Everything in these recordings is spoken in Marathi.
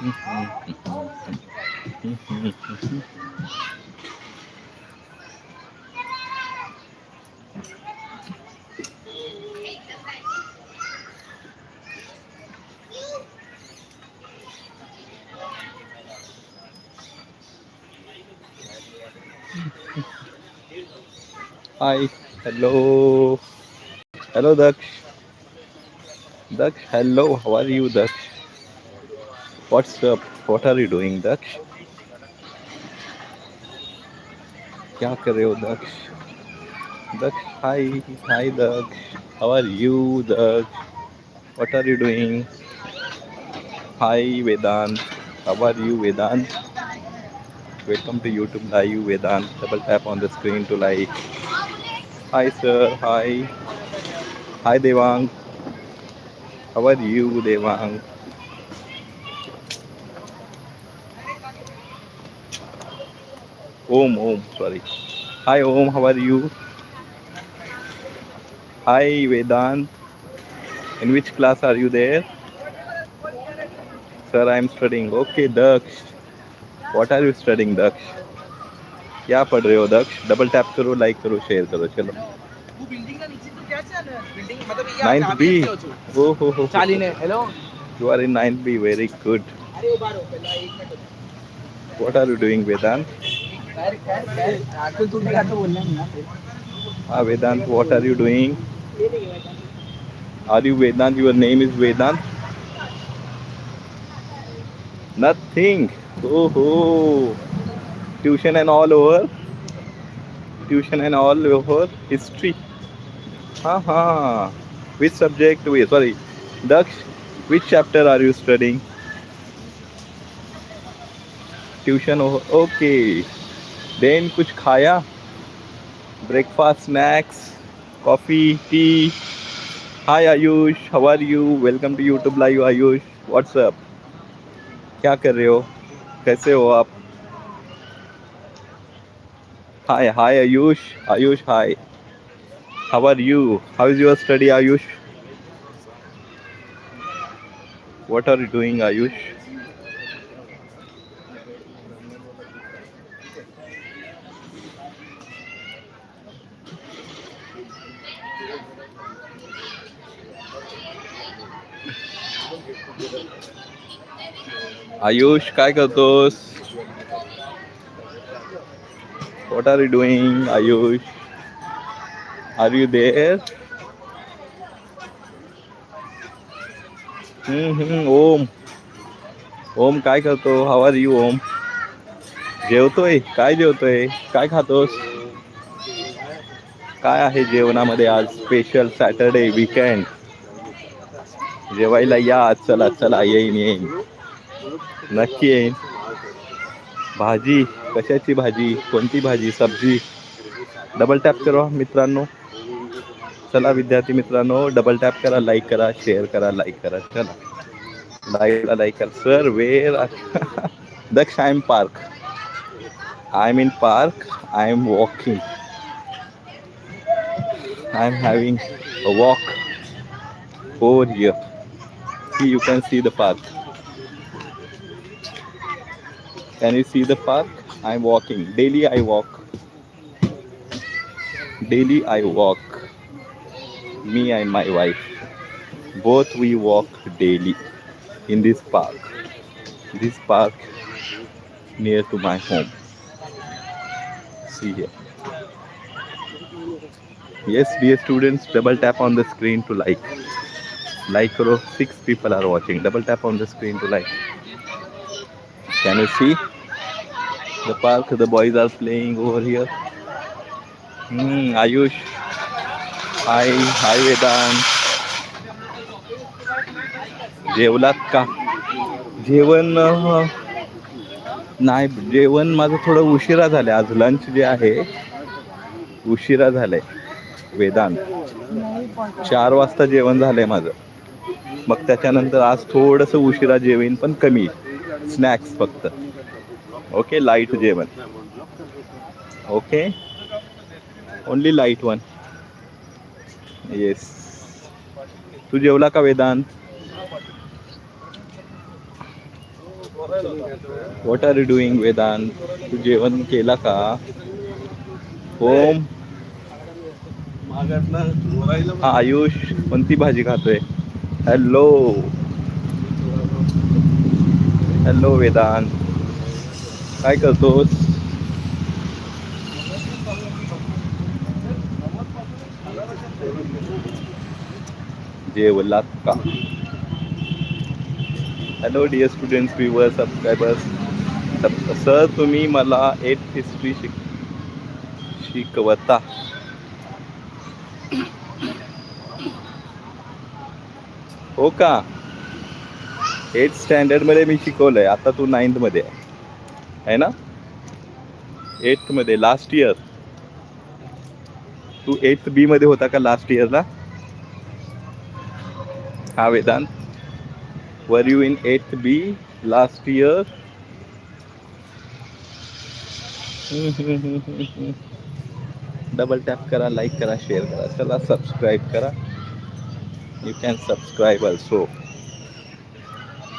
Hi, hello, hello, Daksh. Daksh, hello, how are you, Daksh? What's up? What are you doing, Daksh? क्या कर रहे हो Daksh Daksh hi hi Daksh how are you Daksh what are you doing hi Vedant how are you Vedant welcome to youtube live Vedant double tap on the screen to like hi sir hi hi devang how are you devang om om sorry hi om how are you hi vedant in which class are you there sir i am studying okay daksh what are you studying daksh क्या पढ़ रहे हो दक्ष डबल टैप करो लाइक करो शेयर करो चलो वो बिल्डिंग का नीचे तो क्या चल रहा है बिल्डिंग मतलब ये नाइन्थ आप बी यहाँ पे हो ओ हो हो चालीने hello you are in ninth B very good अरे उभा रहो पहला एक minute what are you doing Vedant Ah, Vedant, what are you doing? Are you Vedant? Your name is Vedant? Nothing. Oh, oh. Tuition and all over. Tuition and all over. History. Ha ha. Which subject? Sorry. Daksh, which chapter are you studying? Tuition. Oh, okay. Then कुछ खाया? Breakfast snacks coffee tea hi Ayush how are you welcome to YouTube live Ayush what's up क्या कर रहे हो? कैसे हो आप? Hi hi Ayush Ayush hi how are you how is your study Ayush what are you doing Ayush Ayush काय करतोस? What are you doing Ayush? Are you there hmm, Om. Om काय करतो? How are you Om? जेवतोय? काय जेवतोय? काय खातोस? काय आहे जेवणामध्ये आज? स्पेशल सॅटरडे वीकेंड जेवायला या चला चला येईन येईन. नक्की येईन. भाजी कशाची भाजी कोणती भाजी सब्जी? डबल टॅप करा मित्रांनो. चला विद्यार्थी मित्रांनो डबल टॅप करा लाईक करा शेअर करा लाईक करा चला. लाईकला लाईक करा. Sir where Daksh I am park I am in park I am walking I am having a walk over You can see the path. Can you see the path? I'm walking. Daily I walk. Daily I walk. Me and my wife. Both we walk daily in this park. This park near to my home. See here. Yes, dear students, double tap on the screen to like. Like karo six people are watching double tap on the screen to like can you see the park the boys are playing over here hmm ayush hi hi vedan जेवलात का जेवण अं, नाही जेवण माझं थोडं उशिरा झालं आज लंच जे आहे उशिरा झालंय वेदांत चार वाजता जेवण झालंय माझं मग त्याच्यानंतर आज थोडंसं उशिरा जेवेन पण कमी. स्नॅक्स फक्त. ओके लाइट जेवण. Okay only light one yes तू जेवला का Vedant? What are you doing Vedant? तू जेवण केला का? ओम हा आयुष कोणती भाजी खातोय? हॅलो हॅलो वेदांत काय करतोस जेवलात का hello dear students viewer subscribers sir तुम्ही मला एट हिस्ट्री शिक शिकवता. हो का? एट स्टँडर्डमध्ये मी शिकवलंय. आता तू नाईन्थमध्ये आहे. ना? एटमध्ये लास्ट इयर तू एथ बीमध्ये होता का लास्ट इयरला हा Vedant. Were you in eight B last year double tap करा लाईक करा शेअर करा. चला सबस्क्राईब करा. you can subscribe also.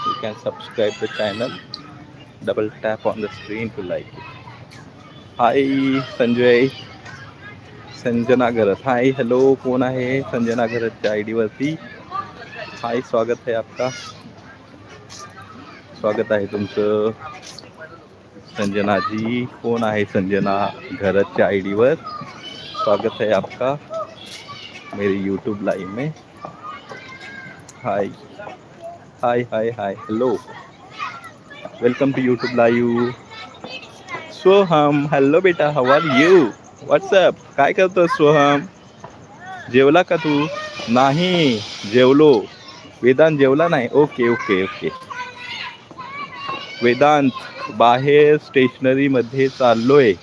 You can subscribe the channel. Double tap on the screen to like it. Hi Sanjay Sanjana Garat hi hello कोण आहे संजना गरतच्या आय डीवरती हाय स्वागत आहे आपका स्वागत आहे तुमचं संजनाजी कोण आहे संजना घरतच्या आय डीवर स्वागत है आपका मेरी यूट्यूब लाइव में hi hi hi hi hello welcome to YouTube live Soham hello बेटा हाव आर यू व्हॉट्सअप काय करतो सोहम जेवला का तू नाही जेवलो वेदांत जेवला नाही ओके ओके ओके वेदांत बाहेर स्टेशनरीमध्ये चाललोय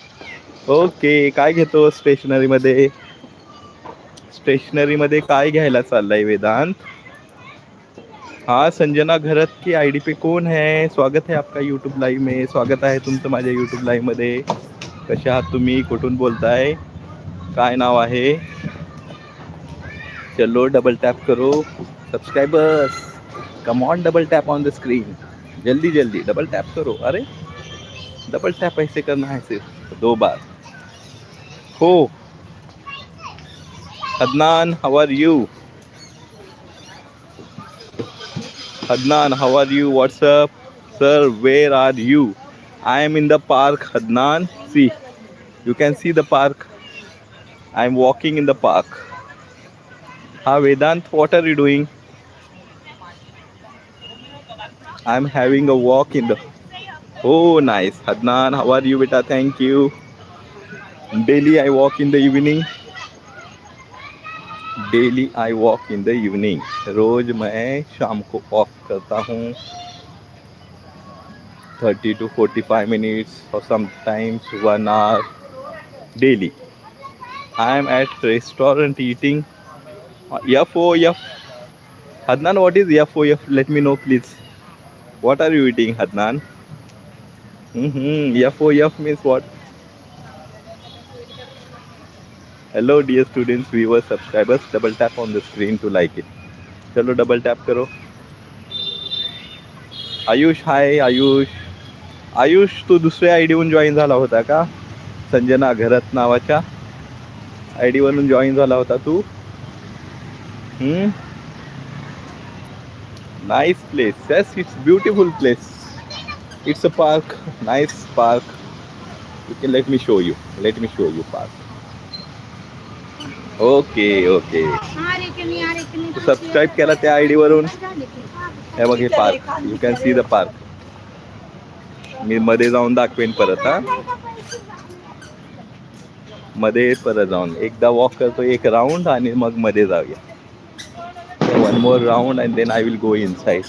ओके काय घेतो स्टेशनरीमध्ये स्टेशनरीमध्ये काय घ्यायला चाललाय वेदांत हाँ संजना घरत की आई डी पे कौन है? स्वागत है आपका यूट्यूब लाईव्ह में। स्वागत आहे तुमचं माझ्या यूट्यूब लाईव्हमध्ये कशा आहात तुम्ही? कुठून बोलताय? काय नाव आहे? चलो डबल टॅप करो. Subscribers come on double tap on the screen जल्दी जल्दी डबल टैप करो. अरे डबल टैप ऐसे करना है सिर्फ़. दो बार. हो. Adnan how are you Adnan, how are you? What's up? Sir, where are you? I am in the park, Adnan. See, you can see the park. I am walking in the park. Ha, Vedant, what are you doing? I am having a walk in the. Oh, nice. Adnan, how are you, beta? Thank you. Daily I walk in the evening. Daily I walk in the evening रोज मैं शाम को वॉक करता हूँ। Thirty two forty five minutes और sometimes one hour daily I am at restaurant eating F O F Adnan what is F O F let me know please what are you eating Adnan O F means what? Hello dear students viewers subscribers double tap on the screen to like it चलो डबल टैप करो। आयुष हाय आयुष। आयुष तू दुसऱ्या आय डीवरून जॉईन झाला होता का? संजना घरत नावाच्या आय डीवरून जॉईन झाला होता तू? Nice place yes it's beautiful place it's a park nice park you can let me show you let me show you park okay okay. Subscribe केला त्या आय डीवरून हे बघ हे park you can see the park मी मध्ये जाऊन दाखवेन परत हा. मध्ये परत जाऊन. एकदा वॉक करतो एक राऊंड आणि मग मध्ये जाऊया. One more round and then I will go inside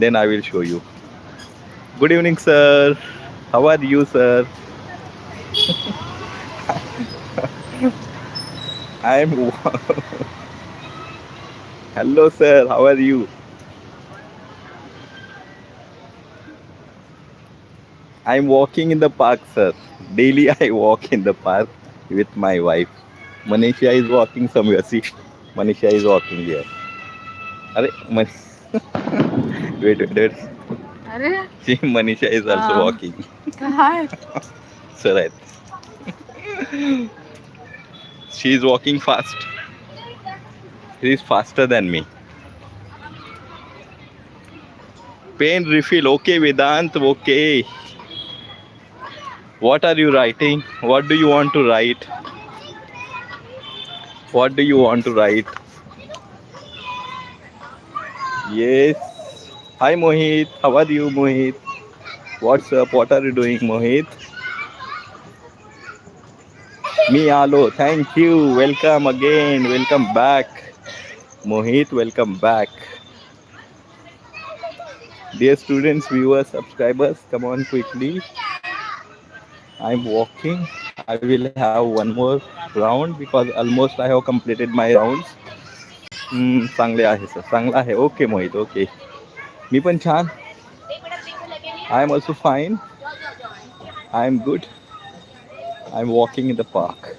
then I will show you Good evening, sir. How are you, I am. Hello, sir. How are you? I am walking in the park, sir. Daily I walk in the park with my wife. Manisha is walking somewhere. See, Manisha is walking here. Are, Man- wait, wait, wait. Are? See, Manisha is also um, walking. Hi. Sir, right. She is walking fast. She is faster than me. Pain refill. Okay, Vedant. Okay. What are you writing? What do you want to write? What do you want to write? Yes. Hi, Mohit. How are you, Mohit? What's up? What are you doing, Mohit? Me, Alo. Thank you. Welcome again. Welcome back. Mohit, welcome back. Dear students, viewers, subscribers, come on quickly. I'm walking. I will have one more round because almost I have completed my rounds. हम्म, चांगले आहे सर चांगलं आहे ओके मोहित ओके मी पण छान I am also fine I am good I'm walking in the park.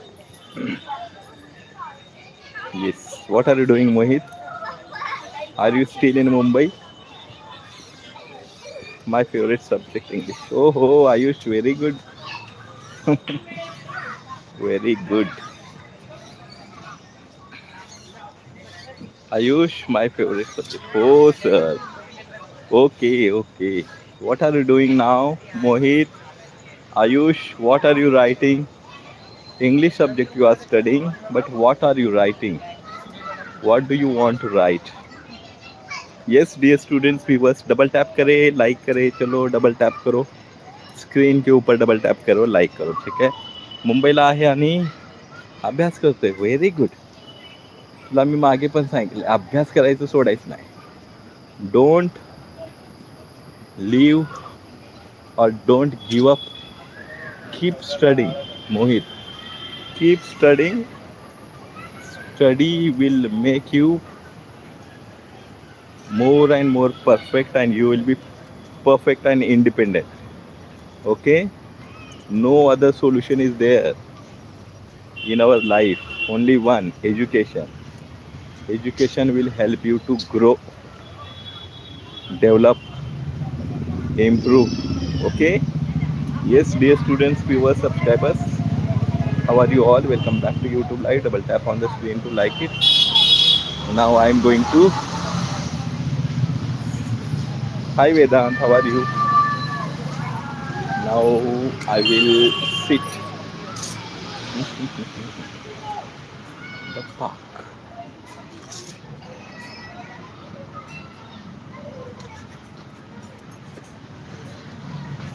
yes. What are you doing, Mohit? Are you still in Mumbai? My favorite subject English. Oh, oh Ayush, very good. very good. Ayush, my favorite subject. Oh, sir. Okay, okay. What are you doing now, Mohit? Ayush, what are you writing? English subject you are studying, but what are you writing? What do you want to write? Yes, dear students, viewers, double tap करे लाइक करे चलो डबल टॅप करो स्क्रीन के ऊपर डबल टॅप करो लाईक करो ठीक आहे मुंबईला आहे आणि अभ्यास करतोय व्हेरी गुड तुला मी मागे पण सांगितलं अभ्यास करायचं सोडायचं नाही डोंट लिव्ह और don't give up keep studying mohit. Keep studying. Study will make you more and more perfect and you will be perfect and independent. Okay? No other solution is there in our life. Only one education. Education will help you to grow develop improve. Okay? Yes dear students viewers subscribers how are you all? Welcome back to youtube live. Double tap on the screen to like it. Now i am going to hi vedant how are you? Now i will sit. The park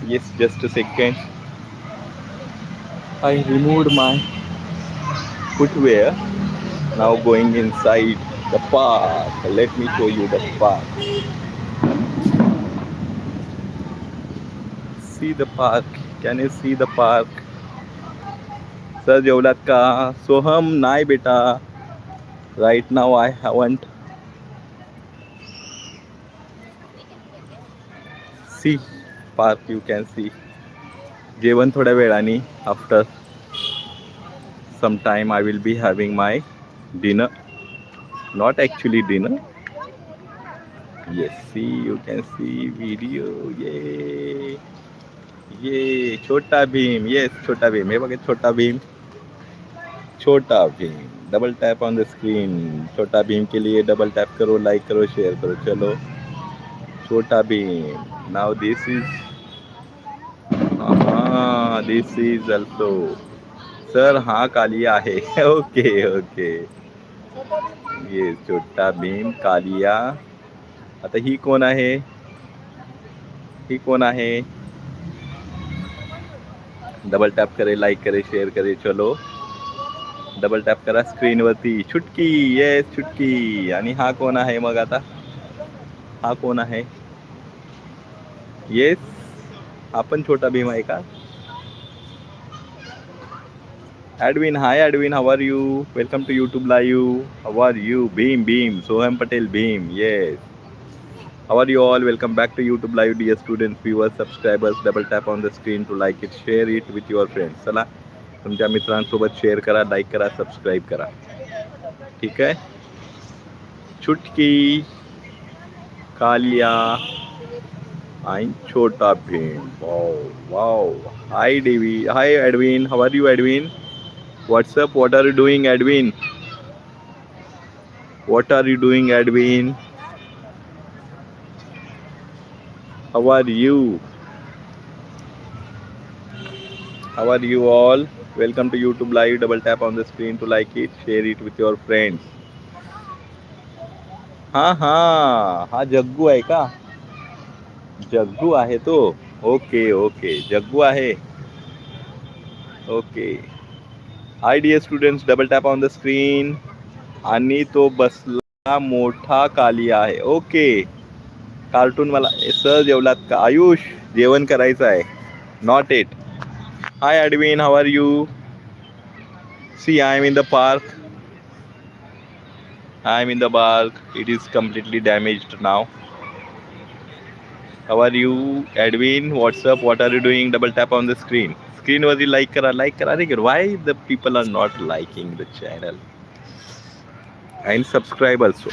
yes just a second. I removed my footwear. Now going inside the park. Let me show you the park. See the park. Can you see the park? Sir Jawlatka, soham nai beta. Right now i haven't. See park you can see जेवण थोड्या वेळाने after some time I will be having my dinner not actually dinner yes see you can see video ये ये छोटा भीम येस छोटा भीम हे बघा Chhota Bheem Chhota Bheem double tap on the screen Chhota Bheem के लिए डबल टैप करो लाइक करो शेयर करो चलो Chhota Bheem now this is this is also sir हा कालिया आहे. ओके ओके ये छोटा भीम कालिया. आता ही कोण आहे? ही कोण आहे? डबल टॅप करे लाईक करे शेअर करे चलो. डबल टॅप करा स्क्रीनवरती छुटकी येस छुटकी. आणि हा कोण आहे मग आता? हा कोण आहे? येस आपण छोटा भीम आहे का? Edwin hi Edwin how are you welcome to YouTube live how are you Bheem Bheem Soham Patel Bheem yes how are you all welcome back to YouTube live dear student viewers subscribers double tap on the screen to like it share it with your friends चला तुमच्या मित्रांसोबत शेअर करा लाईक करा सबस्क्राईब करा ठीक आहे चुटकी कालिया आणि Chhota Bheem wow wow hi Davy hi Edwin how are you Edwin what's up what are you doing, Edwin? What are you doing, Edwin? How are you? How are you all? Welcome to YouTube Live. Double tap on the screen to like it, share it with your friends. हाँ हाँ हाँ जग्गू आहे का जग्गू आहे तो ओके ओके जग्गू आहे okay Hi dear students double tap on the screen आणि तो बसला मोठा कालिया आहे ओके कार्टून मला सर जेवलात का आयुष जेवण करायचं आहे not ate hi Edwin how are you see I am in the park I am in the park. It is completely damaged now. How are you, Edwin? What's up? What are you doing? Double tap on the स्क्रीनवरती like करा लाईक करा. अरे why the people are not liking the channel and subscribe also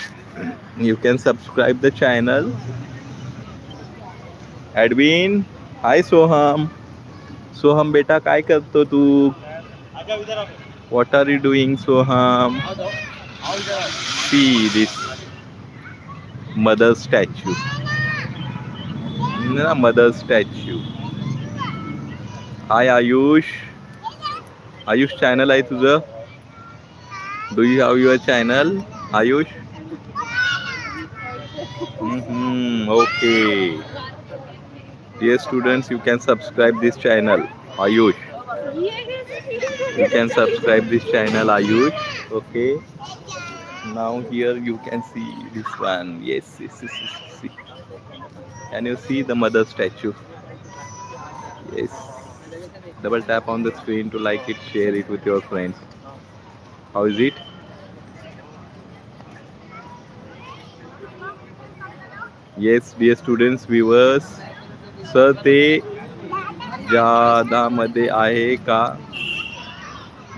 you can subscribe the channel Edwin hi Soham Soham बेटा काय करतो तू? What are you doing Soham see this mother statue ना mother statue हाय आयुष आयुष चॅनल आहे तुझं do you have your channel Ayush okay dear students you can subscribe this channel Ayush you can subscribe this channel ayush okay now here you can see this one yes yes yes, yes, see. can you see the mother statue yes Double tap on the screen to like it share it with your friends how is it yes dear students viewers sir ते जादामध्ये आहे का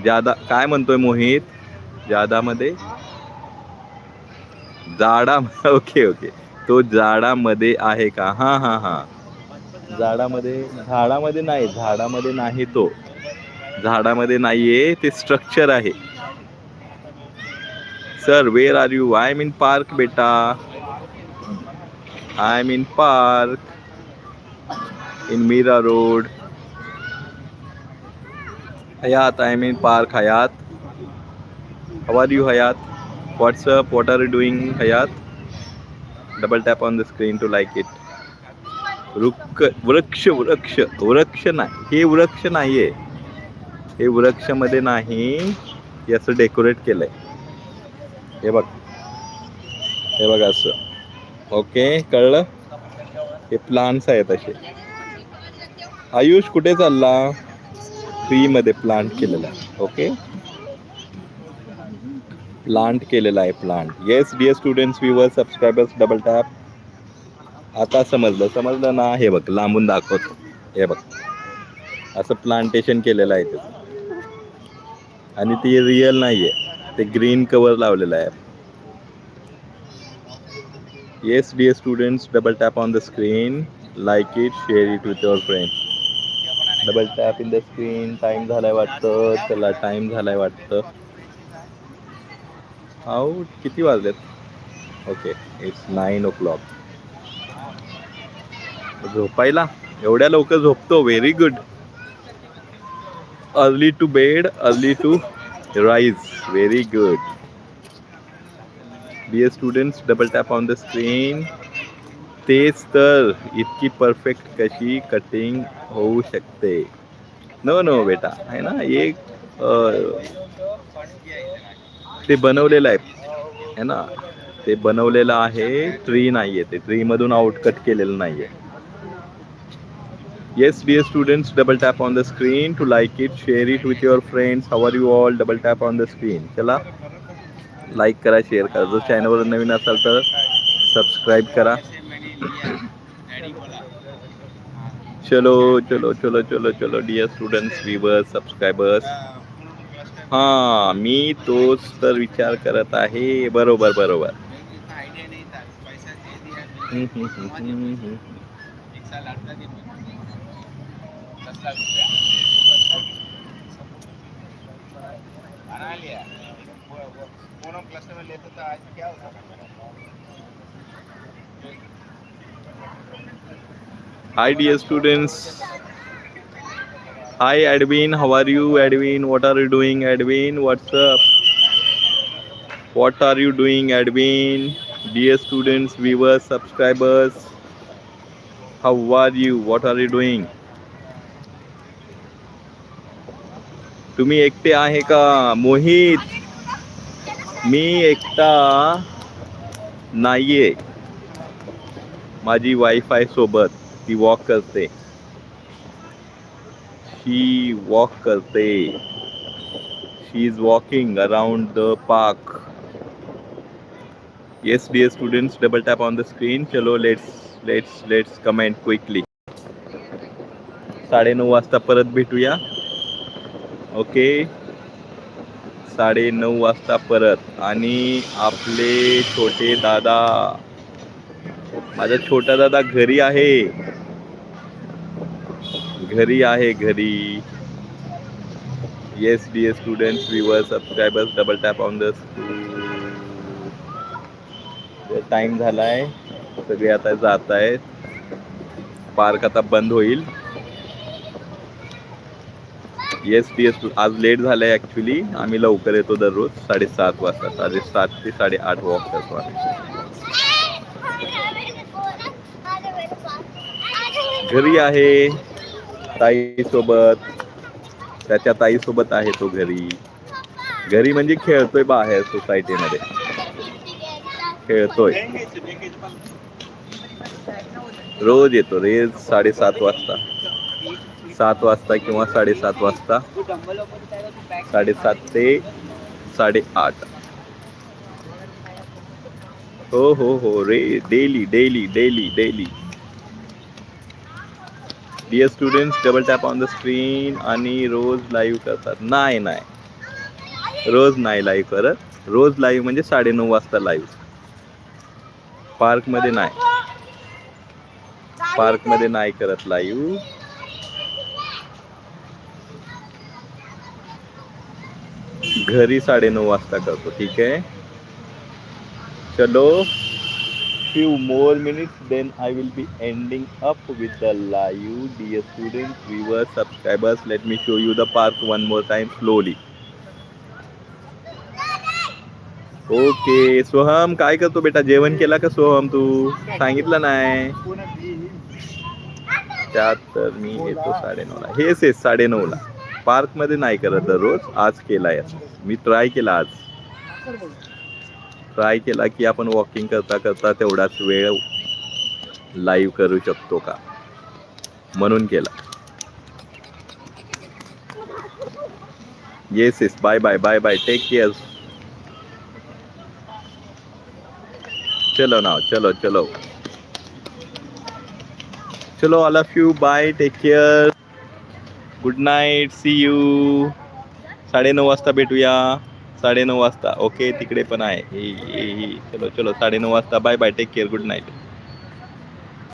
जादा काय म्हणतोय मोहित जादामध्ये जाडा ओके ओके तो जाडामध्ये आहे का हा हा हा झाडामध्ये झाडामध्ये नाही झाडामध्ये नाही तो. झाडामध्ये नाहीये ते स्ट्रक्चर आहे. Sir where are you I mean park बेटा. I mean park in Mira road Hayat I mean park Hayat how are you Hayat what's up what are you doing Hayat double tap on the screen to like it वृक्ष वृक्ष वृक्ष. वृक्ष नाही. हे वृक्ष नाहीये. हे वृक्षमध्ये नाही याचं असं डेकोरेट केलंय. हे बघ. हे बघ असं. ओके कळलं? हे प्लांट्स आहेत असे. आयुष कुठे चालला? मध्ये प्लांट केलेला आहे. ओके प्लांट केलेला आहे plant yes dear students viewers subscribers double tap आता समजलं समजलं ना हे बघ लांबून दाखवतो. हे बघ. असं प्लांटेशन केलेलं आहे त्याचं आणि ती रिअल नाही आहे ते ग्रीन कवर लावलेलं आहे. Yes dear students double tap on the screen like it share it with your friends double tap in the screen time झालाय वाटतं. चला टाइम झालाय वाटतं. हाऊ किती वाजलेत? Okay it's nine o'clock झोपायला. एवढ्या लवकर झोपतो. Very good early to bed early to rise very good dear students double tap on the screen तेच तर इतकी परफेक्ट कशी कटिंग होऊ शकते. नो नो बेटा. आहे ना? एक ते बनवलेलं आहे. है ना? ते बनवलेलं आहे. ट्री नाही आहे ते ट्रीमधून आउटकट केलेलं नाही आहे Yes, dear students, double tap on the screen to like it, share it with your friends. How are you all? Double tap on the screen. चला. लाईक करा शेअर करा. जर चॅनलवर नवीन असाल तर सबस्क्राईब करा. चलो चलो चलो चलो चलो डिअर स्टुडंट्स व्हिवर्स सबस्क्रायबर्स हां मी तोच तर विचार करत आहे. बरोबर बरोबर. हम्म, हम्म, हम्म, हम्म, बना लिया वो- वो- पूनम क्लस्टर में लेता था आज क्या होता Hi, dear students. Hi, Edwin. How are you, Edwin? What are you doing, Edwin? What's up? What are you doing, Edwin? Dear students, viewers, subscribers, how are you? What are you doing? तुम्ही एकटे आहे का? मोहित. मी एकटा नाहीये. माझी वायफाय सोबत ती वॉक करते. शी वॉक करते. She is walking around the park yes dear students double tap on the screen चलो let's let's let's comment quickly साडेनऊ वाजता परत भेटूया. ओके. साडे नऊ वाजता परत आणि आपले छोटे दादा. माझा छोटा दादा घरी आहे. घरी आहे घरी. Yes dear students viewer subscribers double tap on the time झालाय. सगळे आता जात आहेत पार्क आता बंद होईल. येस येस आज लेट झालं आहे ॲक्च्युली आम्ही लवकर येतो दररोज साडेसात वाजता. साडेसात ते साडेआठ वॉक करतो आम्ही घरी आहे. ताई सोबत त्याच्या ताई सोबत आहे तो घरी. घरी म्हणजे खेळतोय बाहेर सोसायटीमध्ये खेळतोय. रोज येतो रे साडेसात वाजता. सात वाजता किंवा साडेसात वाजता. साडेसात ते साडेआठ. हो हो हो रे daily daily daily daily. Dear students double tap on the screen आणि रोज लाईव्ह करतात. नाही नाही. रोज नाही लाईव्ह करत. रोज लाईव्ह म्हणजे साडेनऊ वाजता लाईव्ह पार्कमध्ये नाही. पार्कमध्ये नाही करत लाईव्ह घरी साडे नऊ वाजता करतो ठीक आहे? चलो few more minutes then I will be ending up with the live D S student viewer subscribers let me show you the park one more time slowly okay Soham काय करतो बेटा? जेवण केला का सोहम तू? सांगितलं नाही. त्यात तर मी येतो साडे नऊला हेच आहे साडे नऊला पार्कमध्ये नाही करत दररोज आज केला आहे मी ट्राय केला आज. ट्राय केला की आपण वॉकिंग करता करता तेवढाच वेळ लाईव्ह करू शकतो का? म्हणून केला. Yes yes bye bye bye bye take care चलो ना चलो चलो. चलो all of you bye take care good night see you साडेनऊ वाजता भेटूया. साडेनऊ वाजता. ओके तिकडे पण आहे. चलो चलो साडेनऊ वाजता. Bye bye take care good night